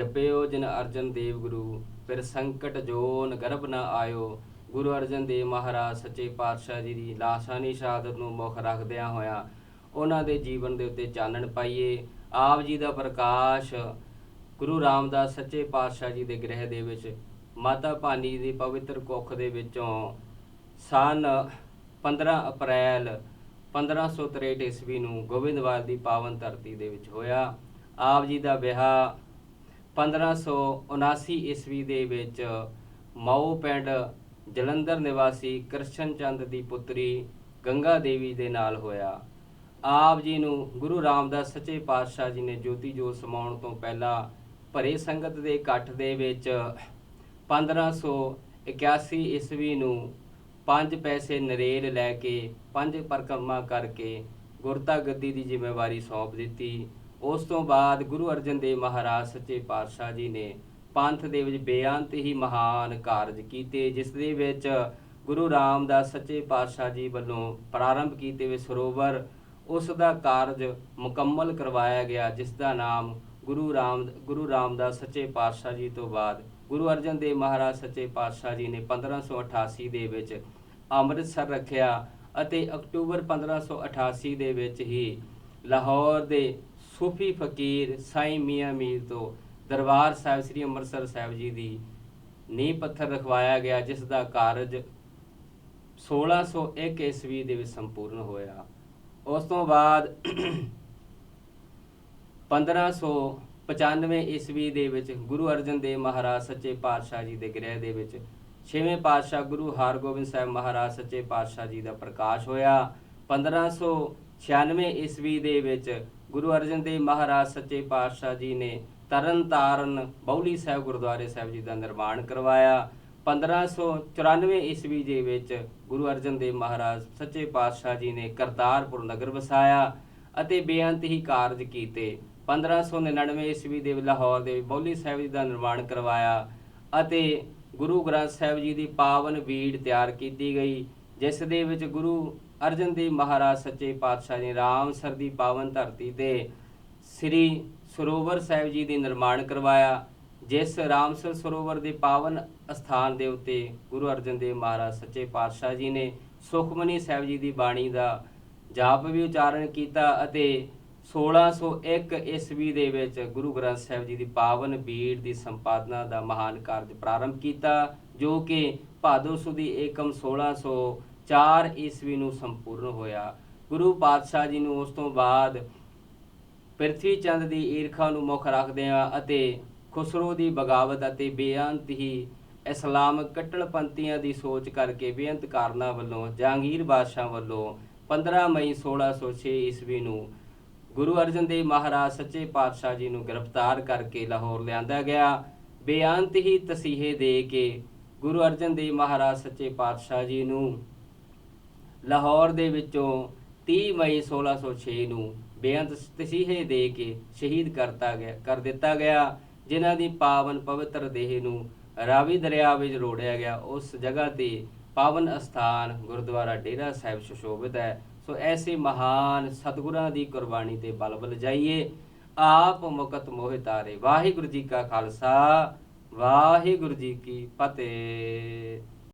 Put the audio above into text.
ਜਪਿਓ ਜਿਨ ਅਰਜਨ ਦੇਵ ਗੁਰੂ, ਫਿਰ ਸੰਕਟ ਜੋਨ ਗਰਭ ਨਾ ਆਇਓ। ਗੁਰੂ ਅਰਜਨ ਦੇਵ ਮਹਾਰਾਜ, ਸੱਚੇ ਪਾਤਸ਼ਾਹ ਜੀ ਦੀ ਲਾਸਾਨੀ ਸ਼ਹਾਦਤ ਨੂੰ ਮੁੱਖ ਰੱਖਦਿਆਂ ਹੋਇਆਂ ਉਹਨਾਂ ਦੇ ਜੀਵਨ ਦੇ ਉੱਤੇ ਚਾਨਣ ਪਾਈਏ। ਆਪ ਜੀ ਦਾ ਪ੍ਰਕਾਸ਼ ਗੁਰੂ ਰਾਮਦਾਸ ਸੱਚੇ ਪਾਤਸ਼ਾਹ ਜੀ ਦੇ ਗ੍ਰਹਿ ਦੇ ਵਿੱਚ, ਮਾਤਾ ਭਾਨੀ ਦੀ ਪਵਿੱਤਰ ਕੁੱਖ ਦੇ ਵਿੱਚੋਂ ਸਨ 15 ਅਪ੍ਰੈਲ 1563 ਈਸਵੀ ਨੂੰ ਗੋਬਿੰਦਵਾਲ ਦੀ ਪਾਵਨ ਧਰਤੀ ਦੇ ਵਿੱਚ ਹੋਇਆ। ਆਪ ਜੀ ਦਾ ਵਿਆਹ 1579 ਈਸਵੀ ਦੇ ਵਿੱਚ ਮਊ ਪਿੰਡ ਜਲੰਧਰ ਨਿਵਾਸੀ ਕ੍ਰਿਸ਼ਨ ਚੰਦ ਦੀ ਪੁੱਤਰੀ ਗੰਗਾ ਦੇਵੀ ਦੇ ਨਾਲ ਹੋਇਆ। ਆਪ ਜੀ ਨੂੰ ਗੁਰੂ ਰਾਮਦਾਸ ਸੱਚੇ ਪਾਤਸ਼ਾਹ ਜੀ ਨੇ ਜੋਤੀ ਜੋਤ ਸਮਾਉਣ ਤੋਂ ਪਹਿਲਾਂ ਭਰੇ ਸੰਗਤ ਦੇ ਇਕੱਠ ਦੇ ਵਿੱਚ 1581 ਈਸਵੀ ਨੂੰ ਪੰਜ ਪੈਸੇ ਨਰੇਲ ਲੈ ਕੇ ਪੰਜ ਪਰਕਰਮਾ ਕਰਕੇ ਗੁਰਤਾ ਗੱਦੀ ਦੀ ਜ਼ਿੰਮੇਵਾਰੀ ਸੌਂਪ ਦਿੱਤੀ। ਉਸ ਤੋਂ ਬਾਅਦ ਗੁਰੂ ਅਰਜਨ ਦੇਵ ਮਹਾਰਾਜ ਸੱਚੇ ਪਾਤਸ਼ਾਹ ਜੀ ਨੇ ਪੰਥ ਦੇ ਵਿੱਚ ਬੇਅੰਤ ਹੀ ਮਹਾਨ ਕਾਰਜ ਕੀਤੇ, ਜਿਸ ਦੇ ਵਿੱਚ ਗੁਰੂ ਰਾਮਦਾਸ ਸੱਚੇ ਪਾਤਸ਼ਾਹ ਜੀ ਵੱਲੋਂ ਪ੍ਰਾਰੰਭ ਕੀਤੇ ਹੋਏ ਸਰੋਵਰ, ਉਸ ਦਾ ਕਾਰਜ ਮੁਕੰਮਲ ਕਰਵਾਇਆ ਗਿਆ, ਜਿਸ ਦਾ ਨਾਮ ਗੁਰੂ ਰਾਮ, ਗੁਰੂ ਰਾਮਦਾਸ ਸੱਚੇ ਪਾਤਸ਼ਾਹ ਜੀ ਤੋਂ ਬਾਅਦ ਗੁਰੂ ਅਰਜਨ ਦੇਵ ਮਹਾਰਾਜ ਸੱਚੇ ਪਾਤਸ਼ਾਹ ਜੀ ਨੇ 1588 ਦੇ ਵਿੱਚ ਅੰਮ੍ਰਿਤਸਰ ਰੱਖਿਆ ਅਤੇ ਅਕਤੂਬਰ 1588 ਦੇ ਵਿੱਚ ਹੀ ਲਾਹੌਰ ਦੇ ਸੂਫੀ ਫਕੀਰ ਸਾਈਂ ਮੀਆਂ ਮੀਰ ਤੋਂ ਦਰਬਾਰ ਸਾਹਿਬ ਸ੍ਰੀ ਅੰਮ੍ਰਿਤਸਰ ਸਾਹਿਬ ਜੀ ਦੀ ਨੀਂਹ ਪੱਥਰ ਰਖਵਾਇਆ ਗਿਆ, ਜਿਸ ਦਾ ਕਾਰਜ 1601 ਈਸਵੀ ਦੇ ਵਿੱਚ ਸੰਪੂਰਨ ਹੋਇਆ। ਉਸ ਤੋਂ ਬਾਅਦ 1595 ਈਸਵੀ ਦੇ ਵਿੱਚ ਗੁਰੂ ਅਰਜਨ ਦੇਵ ਮਹਾਰਾਜ ਸੱਚੇ ਪਾਤਸ਼ਾਹ ਜੀ ਦੇ ਗ੍ਰਹਿ ਦੇ ਵਿੱਚ ਛੇਵੇਂ ਪਾਤਸ਼ਾਹ ਗੁਰੂ ਹਰਗੋਬਿੰਦ ਸਾਹਿਬ ਮਹਾਰਾਜ ਸੱਚੇ ਪਾਤਸ਼ਾਹ ਜੀ ਦਾ ਪ੍ਰਕਾਸ਼ ਹੋਇਆ। 1596 ਈਸਵੀ ਦੇ ਵਿੱਚ ਗੁਰੂ ਅਰਜਨ ਦੇਵ ਮਹਾਰਾਜ ਸੱਚੇ ਪਾਤਸ਼ਾਹ ਜੀ ਨੇ ਤਰਨ ਤਾਰਨ ਬੌਲੀ ਸਾਹਿਬ ਗੁਰਦੁਆਰੇ ਸਾਹਿਬ ਜੀ ਦਾ ਨਿਰਮਾਣ ਕਰਵਾਇਆ। 1594 ਈਸਵੀ ਦੇ ਵਿੱਚ ਗੁਰੂ ਅਰਜਨ ਦੇਵ ਮਹਾਰਾਜ ਸੱਚੇ ਪਾਤਸ਼ਾਹ ਜੀ ਨੇ ਕਰਤਾਰਪੁਰ ਨਗਰ ਵਸਾਇਆ ਅਤੇ ਬੇਅੰਤ ਹੀ ਕਾਰਜ ਕੀਤੇ। 1599 ਈਸਵੀ ਦੇ ਲਾਹੌਰ ਦੇ ਵਿੱਚ ਬੌਲੀ ਸਾਹਿਬ ਜੀ ਦਾ ਨਿਰਮਾਣ ਕਰਵਾਇਆ ਅਤੇ ਗੁਰੂ ਗ੍ਰੰਥ ਸਾਹਿਬ ਜੀ ਦੀ ਪਾਵਨ ਬੀੜ ਤਿਆਰ ਕੀਤੀ ਗਈ, ਜਿਸ ਦੇ ਵਿੱਚ ਗੁਰੂ ਅਰਜਨ ਦੇਵ ਮਹਾਰਾਜ ਸੱਚੇ ਪਾਤਸ਼ਾਹ ਨੇ ਰਾਮਸਰ ਦੀ ਪਾਵਨ ਧਰਤੀ ਤੇ ਸ੍ਰੀ ਸਰੋਵਰ ਸਾਹਿਬ ਜੀ ਦੀ ਨਿਰਮਾਣ ਕਰਵਾਇਆ, ਜਿਸ ਰਾਮਸਰ ਸਰੋਵਰ ਦੇ ਪਾਵਨ ਅਸਥਾਨ ਦੇ ਉੱਤੇ ਗੁਰੂ ਅਰਜਨ ਦੇਵ ਮਹਾਰਾਜ ਸੱਚੇ ਪਾਤਸ਼ਾਹ ਜੀ ਨੇ ਸੁਖਮਨੀ ਸਾਹਿਬ ਜੀ ਦੀ ਬਾਣੀ ਦਾ ਜਾਪ ਵੀ ਉਚਾਰਨ ਕੀਤਾ ਅਤੇ 1601 ਈਸਵੀ ਦੇ ਵਿੱਚ ਗੁਰੂ ਗ੍ਰੰਥ ਸਾਹਿਬ ਜੀ ਦੀ ਪਾਵਨ ਬੀੜ ਦੀ ਸੰਪਾਦਨਾ ਦਾ ਮਹਾਨ ਕਾਰਜ ਪ੍ਰਾਰੰਭ ਕੀਤਾ, ਜੋ ਕਿ ਭਾਦੋ ਸੁਦੀ ਏਕਮ 1604 ਈਸਵੀ ਨੂੰ ਸੰਪੂਰਨ ਹੋਇਆ। ਗੁਰੂ ਪਾਤਸ਼ਾਹ ਜੀ ਨੂੰ ਉਸ ਤੋਂ ਬਾਅਦ ਪ੍ਰਿਥਵੀ ਚੰਦ ਦੀ ਈਰਖਾ ਨੂੰ ਮੁੱਖ ਰੱਖਦਿਆਂ ਅਤੇ ਖੁਸਰੋ ਦੀ ਬਗਾਵਤ ਅਤੇ ਬੇਅੰਤ ਹੀ ਇਸਲਾਮਿਕ ਕੱਟੜਪੰਥੀਆਂ ਦੀ ਸੋਚ ਕਰਕੇ ਬੇਅੰਤ ਕਾਰਨਾਂ ਵੱਲੋਂ ਜਹਾਂਗੀਰ ਬਾਦਸ਼ਾਹ ਵੱਲੋਂ 15 ਮਈ 1606 ਈਸਵੀ ਨੂੰ ਗੁਰੂ ਅਰਜਨ ਦੇਵ ਮਹਾਰਾਜ ਸੱਚੇ ਪਾਤਸ਼ਾਹ ਜੀ ਨੂੰ ਗ੍ਰਿਫਤਾਰ ਕਰਕੇ ਲਾਹੌਰ ਲਿਆਂਦਾ ਗਿਆ। ਬੇਅੰਤ ਹੀ ਤਸੀਹੇ ਦੇ ਕੇ ਗੁਰੂ ਅਰਜਨ ਦੇਵ ਮਹਾਰਾਜ ਸੱਚੇ ਪਾਤਸ਼ਾਹ ਜੀ ਨੂੰ ਲਾਹੌਰ ਦੇ ਵਿੱਚੋਂ 30 ਮਈ 1606 ਨੂੰ ਬੇਅੰਤ ਤਸੀਹੇ ਦੇ ਕੇ ਸ਼ਹੀਦ ਕਰਤਾ ਗਿਆ, ਕਰ ਦਿੱਤਾ ਗਿਆ, ਜਿਨ੍ਹਾਂ ਦੀ ਪਾਵਨ ਪਵਿੱਤਰ ਦੇਹ ਨੂੰ ਰਾਵੀ ਦਰਿਆ ਵਿੱਚ ਰੋੜਿਆ ਗਿਆ। ਉਸ ਜਗ੍ਹਾ ਤੇ ਪਾਵਨ ਅਸਥਾਨ ਗੁਰਦੁਆਰਾ ਡੇਰਾ ਸਾਹਿਬ ਸੁਸ਼ੋਭਿਤ ਹੈ। ਸੋ ਐਸੇ ਮਹਾਨ ਸਤਿਗੁਰਾਂ ਦੀ ਕੁਰਬਾਨੀ ਤੇ ਬਲ ਬਲ ਜਾਈਏ। ਆਪ ਮੁਕਤ ਮੋਹਿ ਤਾਰੇ। ਵਾਹਿਗੁਰੂ ਜੀ ਕਾ ਖਾਲਸਾ, ਵਾਹਿਗੁਰੂ ਜੀ ਕੀ ਫਤਿਹ।